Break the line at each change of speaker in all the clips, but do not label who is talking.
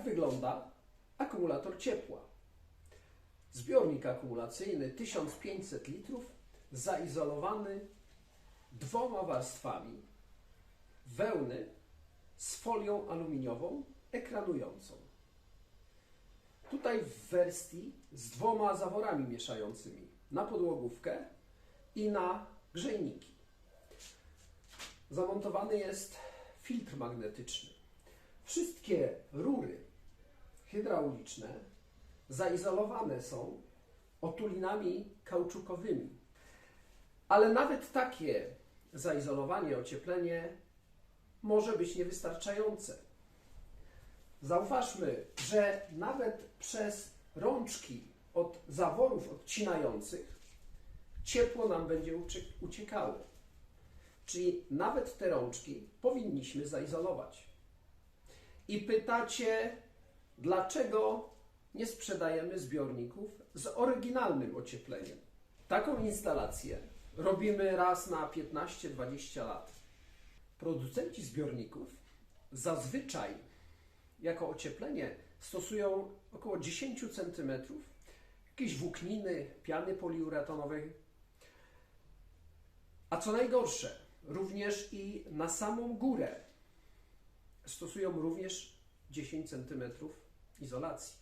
Tak wygląda akumulator ciepła. Zbiornik akumulacyjny 1500 litrów, zaizolowany dwoma warstwami wełny z folią aluminiową ekranującą. Tutaj w wersji z dwoma zaworami mieszającymi na podłogówkę i na grzejniki. Zamontowany jest filtr magnetyczny. Wszystkie rury hydrauliczne zaizolowane są otulinami kauczukowymi. Ale nawet takie zaizolowanie, ocieplenie może być niewystarczające. Zauważmy, że nawet przez rączki od zaworów odcinających ciepło nam będzie ucie- uciekało. Czyli nawet te rączki powinniśmy zaizolować. I pytacie, dlaczego nie sprzedajemy zbiorników z oryginalnym ociepleniem? Taką instalację robimy raz na 15-20 lat. Producenci zbiorników zazwyczaj jako ocieplenie stosują około 10 cm jakiejś włókniny, piany poliuretanowej. A co najgorsze, również i na samą górę stosują również 10 cm izolacji.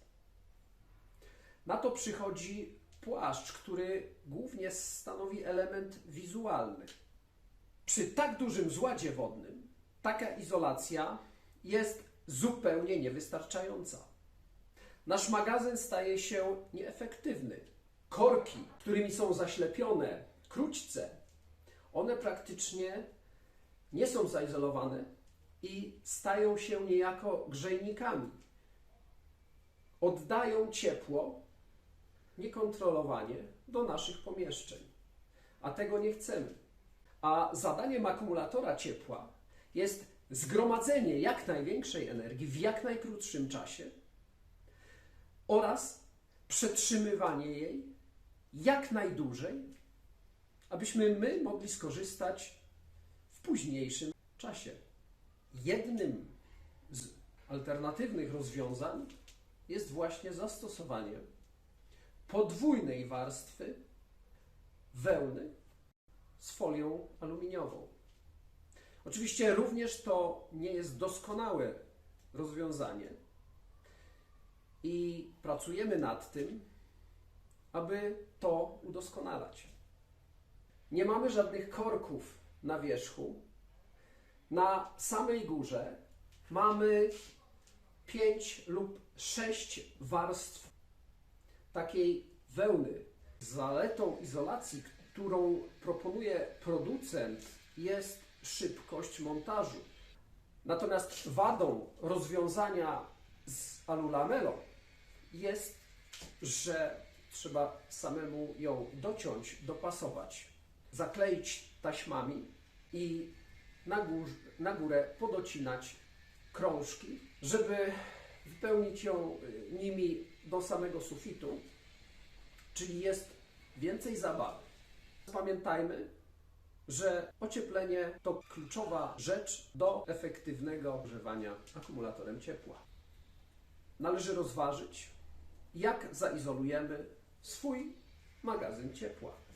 Na to przychodzi płaszcz, który głównie stanowi element wizualny. Przy tak dużym zładzie wodnym taka izolacja jest zupełnie niewystarczająca. Nasz magazyn staje się nieefektywny. Korki, którymi są zaślepione krućce, one praktycznie nie są zaizolowane i stają się niejako grzejnikami. Oddają ciepło niekontrolowanie do naszych pomieszczeń, a tego nie chcemy. A zadaniem akumulatora ciepła jest zgromadzenie jak największej energii w jak najkrótszym czasie oraz przetrzymywanie jej jak najdłużej, abyśmy my mogli skorzystać w późniejszym czasie. Jednym z alternatywnych rozwiązań jest właśnie zastosowanie podwójnej warstwy wełny z folią aluminiową. Oczywiście również to nie jest doskonałe rozwiązanie i pracujemy nad tym, aby to udoskonalać. Nie mamy żadnych korków na wierzchu. Na samej górze mamy 5 lub 6 warstw takiej wełny. Zaletą izolacji, którą proponuje producent, jest szybkość montażu. Natomiast wadą rozwiązania z alulamelą jest, że trzeba samemu ją dociąć, dopasować, zakleić taśmami i na, gór, na górę podocinać krążki, żeby wypełnić ją y, nimi do samego sufitu, czyli jest więcej zabawy. Pamiętajmy, że ocieplenie to kluczowa rzecz do efektywnego ogrzewania akumulatorem ciepła. Należy rozważyć, jak zaizolujemy swój magazyn ciepła.